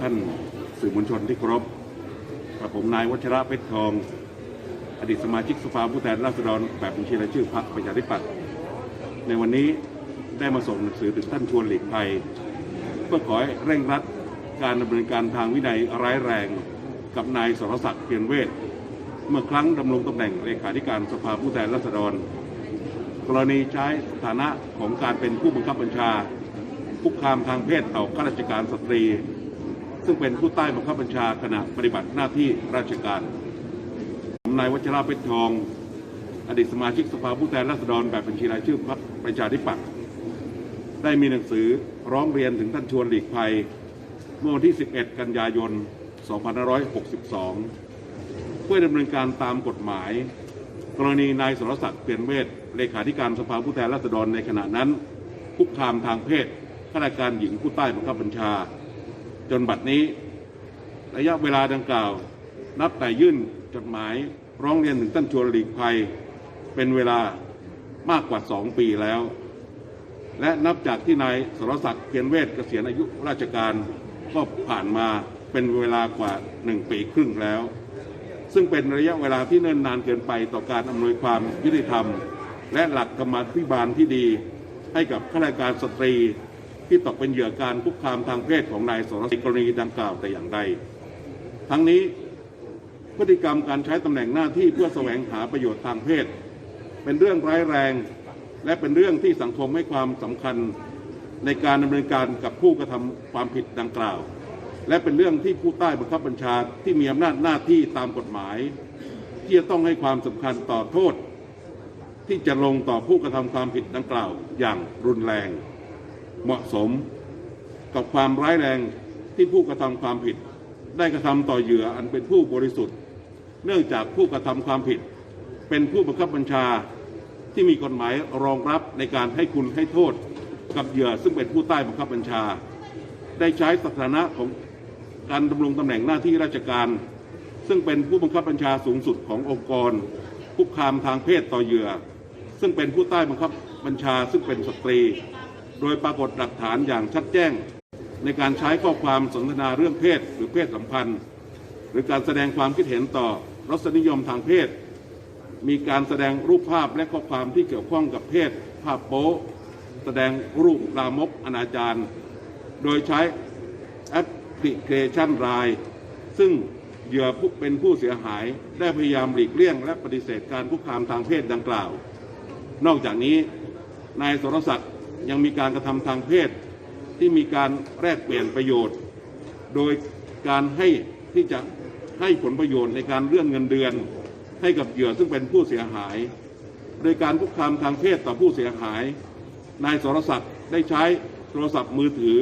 ท่านสื่อมวลชนที่เคารพกับผมนายวัชระเพชรทอง อดีตสมาชิกสภาผู้แทนราษฎรแบบบัญชีรายชื่อพรรคประชาธิปัตย์ในวันนี้ได้มาส่งหนังสือถึงท่านชวนหลีกภัย เพื่อขอให้เร่งรัดการดำเนินการทางวินัยร้ายแรง กับนายสรศักดิ์เพียรเวทเมื่อครั้งดำรงตำแหน่งเลขาธิการสภาผู้แทนราษฎร กรณีใช้สถานะของการเป็นผู้บังคับบัญชา คุกคามทางเพศต่อข้าราชการสตรี ซึ่งเป็นผู้ใต้บังคับบัญชาขณะปฏิบัติหน้าที่ราชการนายวัชระเพชรทอง อดีตสมาชิกสภาผู้แทนราษฎรแบบบัญชีรายชื่อพรรคประชาธิปัตย์ได้มีหนังสือร้องเรียนถึงท่านชวนหลีกภัยเมื่อวันที่ 11 กันยายน 2562 เพื่อดำเนินการตามกฎหมาย กรณีนายสรศักดิ์เปลี่ยนเวทเลขาธิการสภาผู้แทนราษฎรในขณะนั้นคุกคามทางเพศ ข้าราชการหญิงผู้ใต้บังคับบัญชา จนบัดนี้ ระยะเวลาดังกล่าว นับแต่ยื่นจดหมายร้องเรียนถึงท่านชวนหลีกภัย เป็นเวลามากกว่าสองปีแล้ว และนับจากที่นายสรศักดิ์เพียรเวทเกษียณอายุราชการก็ผ่านมาเป็นเวลากว่าหนึ่งปีครึ่งแล้ว ซึ่งเป็นระยะเวลาที่เนิ่นนานเกินไปต่อการอำนวยความยุติธรรม และหลักธรรมาภิบาลที่ดีให้กับข้าราชการสตรี ที่ตกเป็นเหยื่อการคุกคามทางเพศของนายสรศักดิ์กรณีดังกล่าวแต่อย่างใด ทั้งนี้พฤติกรรมการใช้ตำแหน่งหน้าที่เพื่อแสวงหาประโยชน์ทางเพศ เป็นเรื่องร้ายแรง และเป็นเรื่องที่สังคมให้ความสำคัญในการดำเนินการกับผู้กระทำความผิดดังกล่าว และเป็นเรื่องที่ผู้ใต้บังคับบัญชาที่มีอำนาจหน้าที่ตามกฎหมาย ที่จะต้องให้ความสำคัญต่อโทษ ที่จะลงต่อผู้กระทำความผิดดังกล่าวอย่างรุนแรง เหมาะสมกับความร้ายแรงที่ผู้กระทำความผิด ได้กระทำต่อเหยื่ออันเป็นผู้บริสุทธิ์ เนื่องจากผู้กระทำความผิด เป็นผู้บังคับบัญชาที่มีกฎหมายรองรับในการให้คุณให้โทษกับเหยื่อซึ่งเป็นผู้ใต้บังคับบัญชา ได้ใช้สถานะของการดำรงตำแหน่งหน้าที่ราชการ ซึ่งเป็นผู้บังคับบัญชาสูงสุดขององค์กรคุกคามทางเพศต่อเหยื่อ ซึ่งเป็นผู้ใต้บังคับบัญชาซึ่งเป็นสตรี โดยปรากฏหลักฐานอย่างชัดแจ้ง ในการใช้ข้อความสนทนาเรื่องเพศหรือเพศสัมพันธ์ หรือการแสดงความคิดเห็นต่อรสนิยมทางเพศ มีการแสดงรูปภาพและข้อความที่เกี่ยวข้องกับเพศ ภาพโป๊แสดงรูปลามกอนาจารโดยใช้แอปพลิเคชันไลน์ซึ่งเหยื่อผู้เป็นผู้เสียหายได้พยายามหลีกเลี่ยง และปฏิเสธการคุกคามทางเพศดังกล่าว นอกจากนี้นายสรศักดิ์ ยังมีการกระทำทางเพศ ที่มีการแลกเปลี่ยนประโยชน์ โดยการให้ที่จะให้ผลประโยชน์ในการเลื่อนเงินเดือน ให้กับเหยื่อซึ่งเป็นผู้เสียหาย โดยการคุกคามทางเพศต่อผู้เสียหาย นายสรศักดิ์ได้ใช้โทรศัพท์มือถือ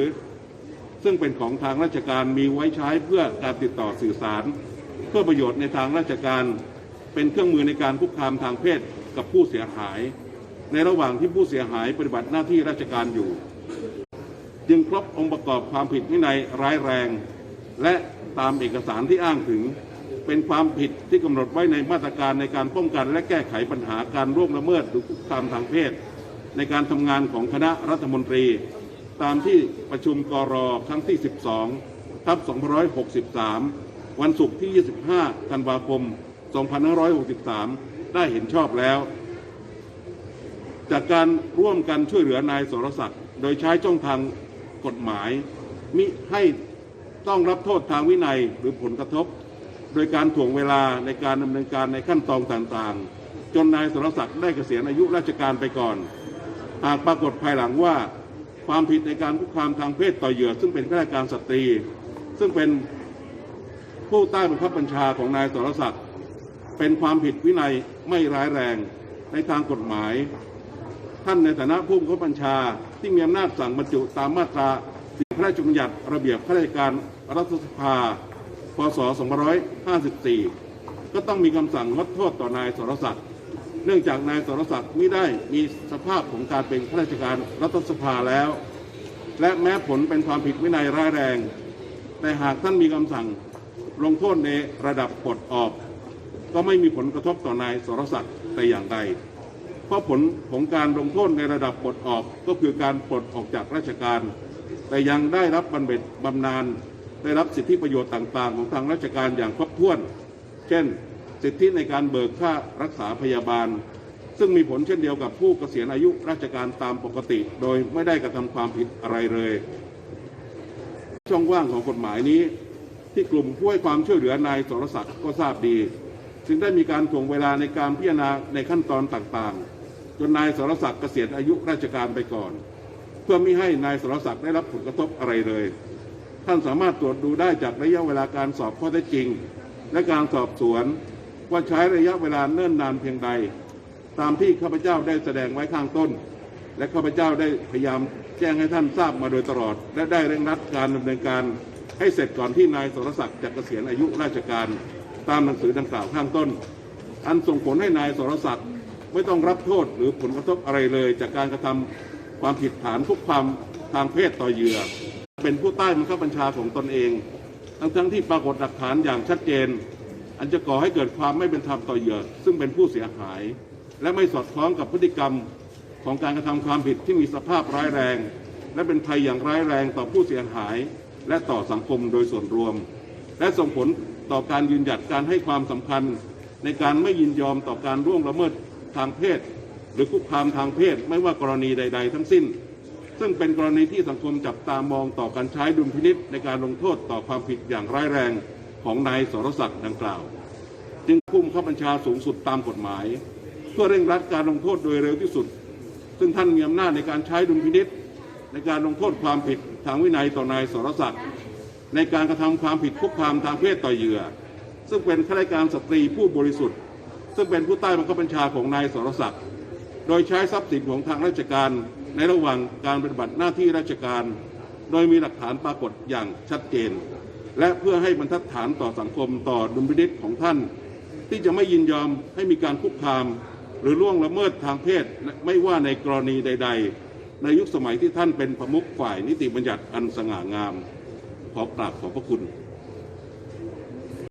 ซึ่งเป็นของทางราชการมีไว้ใช้เพื่อการติดต่อสื่อสาร เพื่อประโยชน์ในทางราชการ เป็นเครื่องมือในการคุกคามทางเพศกับผู้เสียหาย ในระหว่างที่ผู้เสียหายปฏิบัติหน้าที่ราชการอยู่ จึงครบองค์ประกอบความผิดวินัยร้ายแรง และตามเอกสารที่อ้างถึง เป็นความผิดที่กำหนดไว้ในมาตรการในการป้องกันและแก้ไขปัญหาการร่วมละเมิดหรือคุกคามทางเพศ ในการทำงานของคณะรัฐมนตรี ตามที่ประชุมกรครั้งที่ 12ทับ263 วันศุกร์ที่ 25 ธันวาคม 2563 ได้เห็นชอบแล้ว จากการร่วมกันช่วยเหลือนายสรศักดิ์โดยใช้ช่องทางกฎหมาย มิให้ต้องรับโทษทางวินัยหรือผลกระทบ โดยการถ่วงเวลาในการดำเนินการในขั้นตอนต่างๆ จนนายสรศักดิ์ได้เกษียณอายุราชการไปก่อน หากปรากฏภายหลังว่า ความผิดในการคุกคามทางเพศต่อเหยื่อ ซึ่งเป็นข้าราชการสตรี ซึ่งเป็นผู้ใต้บังคับบัญชาของนายสรศักดิ์เป็นความผิดวินัยไม่ร้ายแรงในทางกฎหมาย ท่านในฐานะผู้บังคับบัญชา ที่มีอำนาจสั่งบรรจุตามมาตรา4พระราชบัญญัติระเบียบข้าราชการรัฐสภา พศ 2554 ก็ต้องมีคำสั่งงดโทษต่อนายสรศักดิ์เนื่องจากนายสรศักดิ์ไม่ได้มีสภาพของการเป็นข้าราชการรัฐสภาแล้ว และแม้ผลเป็นความผิดวินัยร้ายแรง แต่หากท่านมีคำสั่งลงโทษในระดับปลดออก ก็ไม่มีผลกระทบต่อนายสรศักดิ์แต่อย่างใด เพราะผลของการลงโทษในระดับปลดออกก็คือการปลดออกจากราชการ แต่ยังได้รับบำเหน็จบำนาญได้รับสิทธิประโยชน์ต่าง ๆ ของทางราชการอย่างครบถ้วน เช่น สิทธิในการเบิกค่ารักษาพยาบาล ซึ่งมีผลเช่นเดียวกับผู้เกษียณอายุราชการตามปกติ โดยไม่ได้กระทำความผิดอะไรเลย ช่องว่างของกฎหมายนี้ ที่กลุ่มผู้ให้ความช่วยเหลือนายสรศักดิ์ก็ทราบดี จึงได้มีการถ่วงเวลาในการพิจารณาในขั้นตอนต่างๆ จนนายสรศักดิ์เกษียณอายุราชการไปก่อน เพื่อไม่ให้นายสรศักดิ์ได้รับผลกระทบอะไรเลย ท่านสามารถตรวจดูได้จากระยะเวลาการสอบข้อเท็จจริง และการสอบสวนว่าใช้ระยะเวลาเนิ่นนานเพียงใด ตามที่ข้าพเจ้าได้แสดงไว้ข้างต้น และข้าพเจ้าได้พยายามแจ้งให้ท่านทราบมาโดยตลอด และได้เร่งรัดการดำเนินการให้เสร็จก่อนที่นายสรศักดิ์จะเกษียณอายุราชการ ตามหนังสือดังกล่าวข้างต้น อันส่งผลให้นายสรศักดิ์ ไม่ต้องรับโทษหรือผลกระทบอะไรเลย จากการกระทำความผิดฐานคุกคามทางเพศต่อเหยื่อ เป็นผู้ใต้บังคับบัญชาของตนเอง ทั้งทั้งๆที่ปรากฏหลักฐานอย่างชัดเจน อันจะก่อให้เกิดความไม่เป็นธรรมต่อเหยื่อ ซึ่งเป็นผู้เสียหาย และไม่สอดคล้องกับพฤติกรรมของการกระทำความผิดที่มีสภาพร้ายแรง และเป็นภัยอย่างร้ายแรงต่อผู้เสียหาย และต่อสังคมโดยส่วนรวม และส่งผลต่อการยืนหยัดการให้ความสำคัญในการไม่ยินยอมต่อการร่วงละเมิด ทางเพศ หรือคุกคามทางเพศ ไม่ว่ากรณีใด ๆ ทั้งสิ้น ซึ่งเป็นกรณีที่สังคมจับตามองต่อการใช้ดุลพินิษในการลงโทษต่อความผิดอย่างร้ายแรงของนายสรศักดิ์ดังกล่าว จึงผู้บังคับบัญชาสูงสุดตามกฎหมาย เพื่อเร่งรัดการลงโทษโดยเร็วที่สุด ซึ่งท่านมีอำนาจในการใช้ดุลพินิษในการลงโทษความผิดทางวินัยต่อนายสรศักดิ์ในการกระทำความผิดคุกคามทางเพศต่อเหยื่อ ซึ่งเป็นข้าราชการสตรีผู้บริสุทธิ์ ซึ่งเป็นผู้ใต้บังคับบัญชาของนายสรศักดิ์โดยใช้ทรัพย์สินของทางราชการในระหว่างการปฏิบัติหน้าที่ราชการ โดยมีหลักฐานปรากฏอย่างชัดเจน และเพื่อให้บรรทัดฐานต่อสังคมต่อดุลพินิษของท่าน ที่จะไม่ยินยอมให้มีการคุกคาม หรือล่วงละเมิดทางเพศไม่ว่าในกรณีใด ๆ ในยุคสมัยที่ท่านเป็นประมุขฝ่ายนิติบัญญัติอันสง่างาม ขอกราบขอบพระคุณ